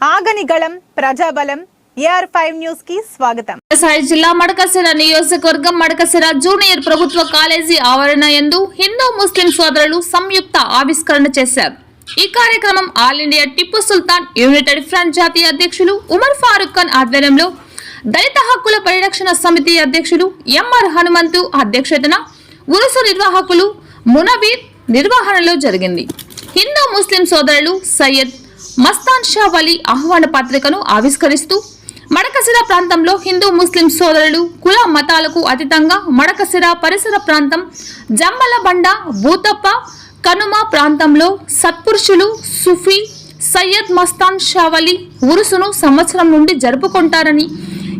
ఆగనిగళం ప్రజాబలం AR five న్యూస్కి స్వాగతం. వ్యవసాయ జిల్లా మడకసిర నియోజకవర్గం మడకసిర జూనియర్ ప్రభుత్వ కాలేజీ ఆవరణ యందు హిందూ ముస్లిం సోదరులు సంయుక్త ఆవిష్కరణ చేశారు. ఈ కార్యక్రమం all India Tipu Sultan United Front జాతీయ అధ్యక్షులు ఉమర్ ఫారూక్ ఖాన్ ఆధ్వర్యంలో దళిత హక్కుల పరిరక్షణ సమితి అధ్యక్షులు ఎంఆర్ హనుమంతు అధ్యక్షతన ఉరుసు నిర్వాహకులు మునవీర్ నిర్వహణలో జరిగింది. హిందూ ముస్లిం సోదరులు సయ్యద్ మస్తాన్ షా వలీ ఆహ్వాన పత్రికను ఆవిష్కరిస్తూ మడకసిర ప్రాంతంలో హిందూ ముస్లిం సోదరులు కుల మతాలకు అతీతంగా మడకసిర పరిసర ప్రాంతం జమ్మలబండ భూతప్ప కనుమ ప్రాంతంలో సత్పురుషులు సుఫీ సయ్యద్ మస్తాన్ షావలి ఉరుసును సంవత్సరం నుండి జరుపుకుంటారని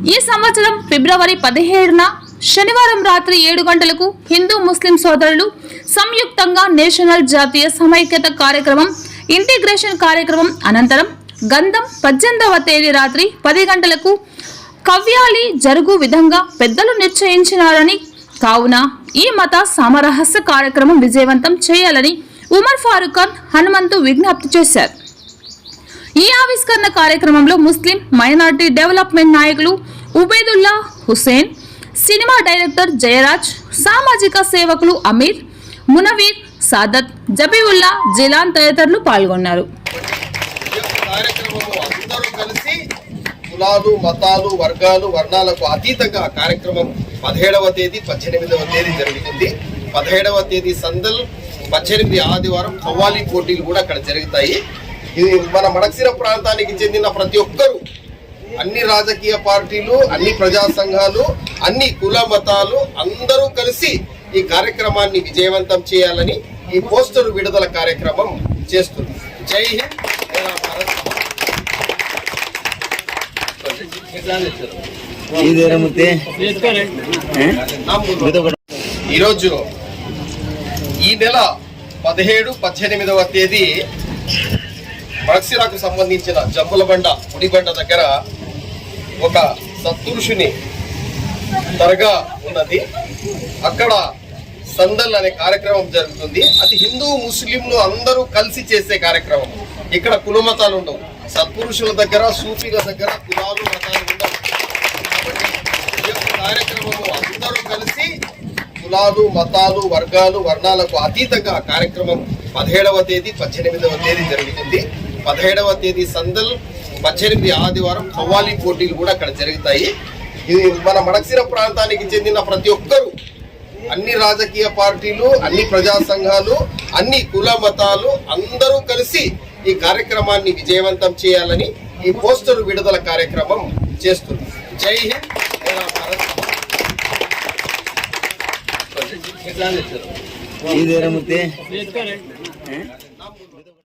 ఈ సంవత్సరం ఫిబ్రవరి పదిహేడున శనివారం రాత్రి ఏడు గంటలకు హిందూ ముస్లిం సోదరులు సంయుక్తంగా నేషనల్ జాతీయ సమైక్యత కార్యక్రమం ఇంటిగ్రేషన్ కార్యక్రమం అనంతరం గంధం పద్దెనిమిదవ తేదీ రాత్రి పది గంటలకు కవ్యాలి జరుగు విధంగా పెద్దలు నిశ్చయించినారని కావున ఈ మత సామరహస్య కార్యక్రమం విజయవంతం చేయాలని ఉమర్ ఫారూక్ ఖాన్ హనుమంతు విజ్ఞప్తి చేశారు. ఈ ఆవిష్కరణ కార్యక్రమంలో ముస్లిం మైనార్టీ డెవలప్మెంట్ నాయకులు ఉబేదుల్లా హుసేన్ సినిమా డైరెక్టర్ జయరాజ్ సామాజిక సేవకులు అమీర్ మునవీర్ సాదత్ జబీవుల్లా జిలాన్ తదితరులు పాల్గొన్నారు. అందరూ కలిసి కులాలు మతాలు వర్గాలు వర్ణాలకు అతీతంగా కార్యక్రమం పదిహేడవ తేదీ పద్దెనిమిదవ తేదీ జరుగుతుంది. పదిహేడవ తేదీ సందల్ పద్దెనిమిది ఆదివారం కవ్వాలి పోటీలు కూడా అక్కడ జరుగుతాయి. ఇది మన మడక్సిర ప్రాంతానికి చెందిన ప్రతి ఒక్కరూ అన్ని రాజకీయ పార్టీలు అన్ని ప్రజా సంఘాలు అన్ని కుల మతాలు అందరూ కలిసి ఈ కార్యక్రమాన్ని విజయవంతం చేయాలని ఈ పోస్టర్ విడుదల కార్యక్రమం చేస్తుంది. జై హింద్ ఈరోజు ఈ నెల పదిహేడు పద్దెనిమిదవ తేదీ మక్సిరాకు సంబంధించిన జంబులబండ ఉడిబండ దగ్గర ఒక సత్పురుషుని దర్గా ఉన్నది. అక్కడ సందల్ అనే కార్యక్రమం జరుగుతుంది. అది హిందూ ముస్లింలు అందరూ కలిసి చేసే కార్యక్రమం. ఇక్కడ కుల మతాలు ఉండవు. సత్పురుషుల దగ్గర సూఫీల దగ్గర కులాలు మతాలు ఉండవు. కార్యక్రమము అందరూ కలిసి కులాలు మతాలు వర్గాలు వర్ణాలకు అతీతంగా ఆ కార్యక్రమం పదిహేడవ తేదీ పద్దెనిమిదవ తేదీ జరుగుతుంది. పదిహేడవ తేదీ సందల్ పద్దెనిమిది ఆదివారం కవ్వాలి పోటీలు కూడా అక్కడ జరుగుతాయి. ఇది మన మడక్సిర ప్రాంతానికి చెందిన ప్రతి ఒక్కరూ అన్ని రాజకీయ పార్టీలు అన్ని ప్రజా సంఘాలు అన్ని కుల మతాలు అందరూ కలిసి ఈ కార్యక్రమాన్ని విజయవంతం చేయాలని ఈ పోస్టర్ విడుదల కార్యక్రమం చేస్తుంది. జై హింద్ జై భారత్. ఇదేరముతే